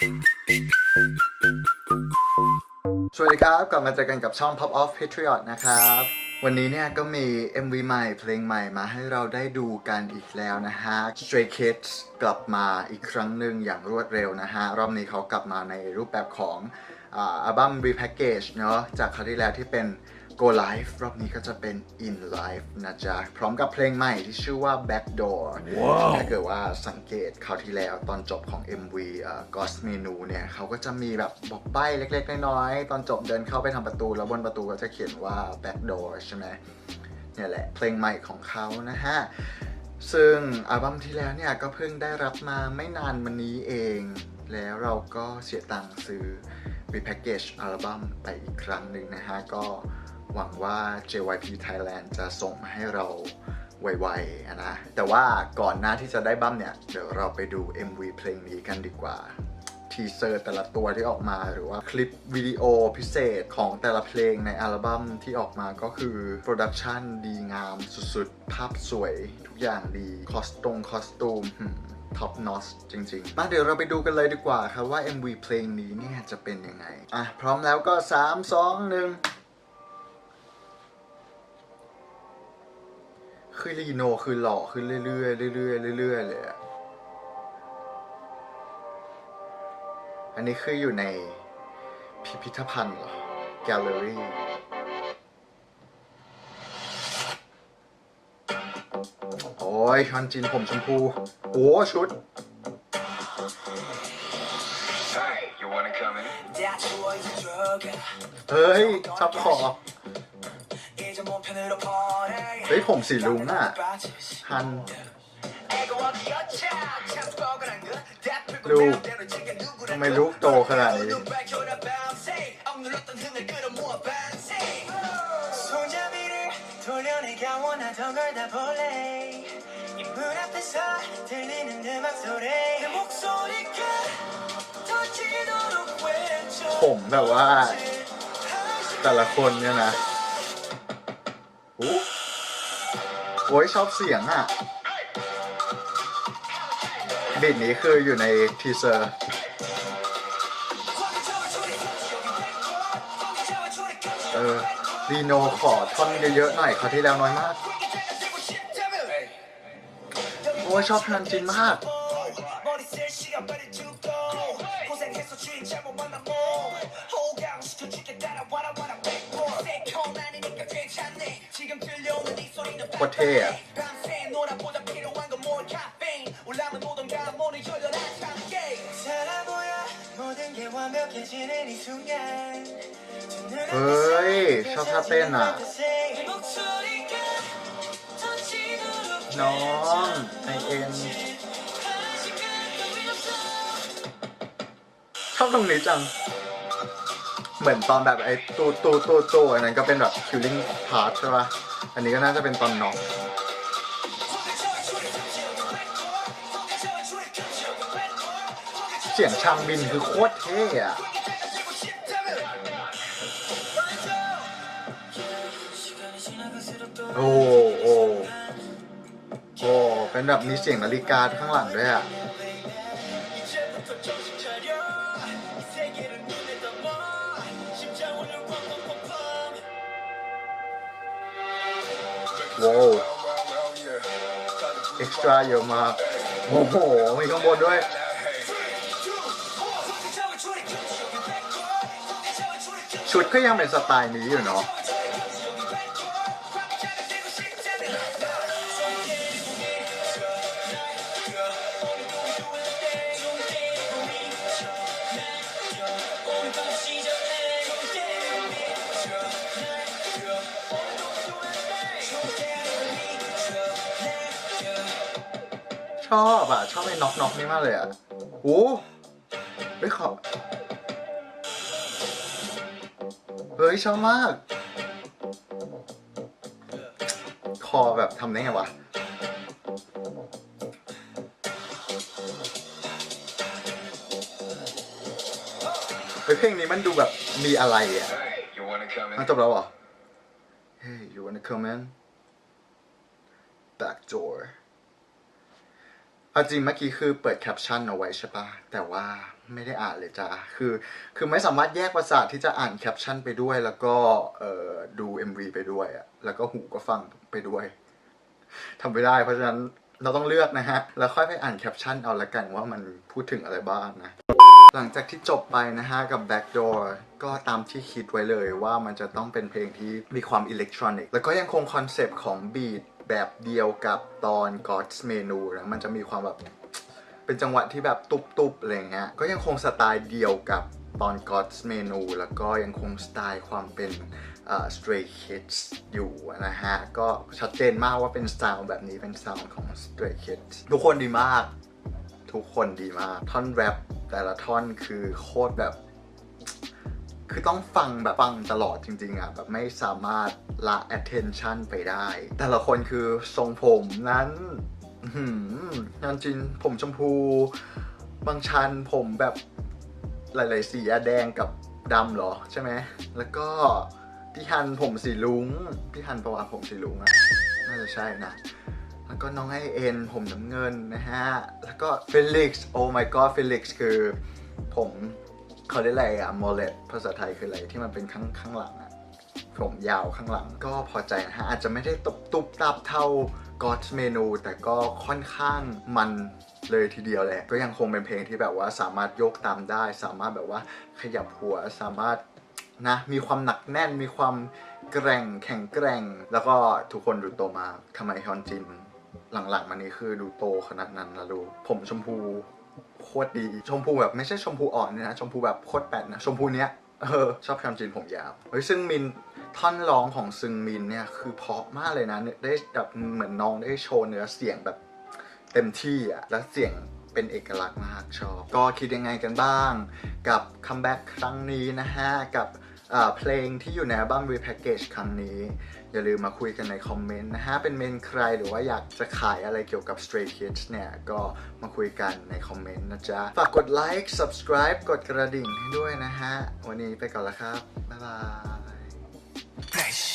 สวัสดีครับกลับมาเจอกันกับช่อง Pop Off Patriot นะครับ วันนี้เนี่ยก็มี MV ใหม่เพลงใหม่มาให้เราได้ดูกันอีกแล้วนะฮะ Stray Kids กลับมาอีกครั้งหนึ่งอย่างรวดเร็วนะฮะ รอบนี้เขากลับมาในรูปแบบของอัลบั้ม Repackage เนาะจากคราวที่แล้วที่เป็น Go Live รอบนี้ก็จะเป็น In Live นะจ๊ะ พร้อมกับเพลงใหม่ที่ชื่อว่า Backdoor ถ้าเกิดว่าสังเกตคราวที่แล้วตอนจบของ MV เอ่อ Ghost Menu เนี่ยเขาก็จะมีแบบบอกใบ้เล็กๆ น้อยๆ ตอนจบเดินเข้าไปทางประตู แล้วบนประตูก็จะเขียนว่า Backdoor ใช่ไหมเนี่ยแหละเพลงใหม่ของเขานะฮะซึ่งอัลบั้มที่แล้วเนี่ยก็เพิ่งได้รับมาไม่นานมานี้เอง แล้วเราก็เสียตังค์ซื้อ repackage อัลบั้มไปอีกครั้งหนึ่งนะฮะ ก็ หวังว่า JYP Thailand จะส่งมาให้เราไวๆนะ แต่ว่าก่อนหน้าที่จะได้บั้มเนี่ย เดี๋ยวเราไปดู MV เพลงนี้กันดีกว่า ทีเซอร์แต่ละตัวที่ออกมาหรือว่าคลิปวิดีโอพิเศษของแต่ละเพลงในอัลบั้มที่ออกมาก็คือ โปรดักชันดีงามสุดๆ ภาพสวยทุกอย่างดี คอสตงคอสตูมท็อปนอสจริงๆ มาเดี๋ยวเราไปดูกันเลยดีกว่าครับว่า MV เพลงนี้เนี่ยจะเป็นยังไง อะ พร้อมแล้วก็ 3 2 1 คือลีโนคือหล่อขึ้นเรื่อยๆเรื่อยๆเรื่อยๆเลยอะอันนี้คืออยู่ในพิพิธภัณฑ์เหรอ แกลเลอรี่ โอ้ยชอนจินผมชมพูโอ้ชุด Hey, you wanna come in? เฮ้ยชอบคอ เฮ้ยผมสีลุงอะฮันลูกทำไมลูกโตขนาดนี้ผมแบบว่า แต่ละคนเนี่ยนะ โอ้โอ้ยชอบเสียงอะบิดนี้คืออยู่ในทีเซอร์เออรีโนขอท่อนเยอะๆหน่อยคราที่แล้วน้อยมากโอ้ยชอบทันจินมาก คตเท่อะเฮ้ย ชอบท่าเต้นอะ น้องไอเอ็นชอบตรงนี้จัง เหมือนตอนแบบไอตูตูตูตูอันนั้นก็เป็นแบบคิลลิ่งพาร์ทใช่ปะ อันนี้ก็น่าจะเป็นตอนน็อกเสียงชางบินคือโคตรเท่อะโอ้โอ้โอ้เป็นแบบมีเสียงนาฬิกาข้างหลังด้วยอะ ว้วเอ็กซ์ตร้าเยอะมากโอ้โห มีข้างบนด้วย ชุดก็ยังเป็นสไตล์นี้อยู่เนาะ ชอบอะ ชอบไอ้น็อกน็อกนี่มากเลยอะโอ้เฮ้ยขอบเฮ้ยชอบมาก คอแบบทำได้ไงวะเฮ้ยเพลงนี้มันดูแบบมีอะไรอะมันจบแล้วเหรอ Hey you wanna come in back door เอาจริงเมื่อกี้คือเปิดแคปชั่นเอาไว้ใช่ปะแต่ว่าไม่ได้อ่านเลยจ้าคือคือไม่สามารถแยกประสาทที่จะอ่านแคปชั่นไปด้วย แล้วก็เอ่อดู MV ไปด้วยอะแล้วก็หูก็ฟังไปด้วยทำไม่ได้เพราะฉะนั้นเราต้องเลือกนะฮะ แล้วค่อยไปอ่านแคปชั่นเอาละกันว่ามันพูดถึงอะไรบ้างนะ หลังจากที่จบไปนะฮะ กับ Backdoor ก็ตามที่คิดไว้เลยว่ามันจะต้องเป็นเพลงที่มีความอิเล็กทรอนิกส์แล้วก็ยังคงคอนเซปต์ของบีท แบบเดียวกับตอน God's Menu นะมันจะมีความแบบ เป็นจังหวะที่แบบตุบๆอะไรเงี้ยก็ยังคงสไตล์เดียวกับตอน God's Menu แล้วก็ยังคงสไตล์ความเป็น Stray Kids อยู่นะฮะ ก็ชัดเจนมากว่าเป็นซาวด์แบบนี้เป็นซาวด์ของ Stray Kids ทุกคนดีมาก ทุกคนดีมาก ท่อนแรปแต่ละท่อนคือโคตรแบบ คือต้องฟังแบบฟังตลอดจริงๆอะแบบไม่สามารถละ attention ไปได้ แต่ละคนคือทรงผมนั้นหือยอนจินผมชมพู บางชันผมแบบหลายๆสีอะแดงกับดำเหรอใช่ไหม แล้วก็พี่ฮันผมสีลุงพี่ฮันประวัติผมสีลุงอะน่าจะใช่นะ แล้วก็น้องไอเอ็นผมน้ำเงินนะฮะ แล้วก็เฟลิกซ์โอ้ my god เฟลิกซ์คือผม เขาเรียกอะไรอะโมเลตภาษาไทยคืออะไรที่มันเป็นข้างข้างหลังอะผมยาวข้างหลังก็พอใจนะฮะ อาจจะไม่ได้ตุบตุบตับเท่า God's Menu แต่ก็ค่อนข้างมันเลยทีเดียวแหละ ก็ยังคงเป็นเพลงที่แบบว่าสามารถโยกตามได้ สามารถแบบว่าขยับหัวสามารถนะ มีความหนักแน่นมีความแกร่งแข็งแกร่ง แล้วก็ทุกคนดูโตมากทำไมฮอนจิน หลังๆมานี้คือดูโตขนาดนั้นนะดู ผมชมพู โคตรดี ชมพูแบบไม่ใช่ชมพูอ่อนนะ ชมพูแบบโคตรแปดนะ ชมพูเนี้ยเออชอบคำจีนผมยาวเฮ้ยซึ่งมินท่อนร้องของซึงมินเนี่ยคือเพราะมากเลยนะได้แบบเหมือนน้องได้โชว์เนื้อเสียงแบบเต็มที่อะแล้วเสียงเป็นเอกลักษณ์มากชอบ ก็คิดยังไงกันบ้าง กับคัมแบ็กครั้งนี้นะฮะ กับ เพลงที่อยู่ในอัลบั้ม Repackage ครั้งนี้ อย่าลืมมาคุยกันในคอมเมนต์นะฮะ เป็นเมนใครหรือว่าอยากจะขายอะไรเกี่ยวกับ Stray Kids เนี่ย ก็มาคุยกันในคอมเมนต์นะจ๊ะ ฝากกดไลค์ subscribe กดกระดิ่งให้ด้วยนะฮะ วันนี้ไปก่อนละครับ บ๊ายบาย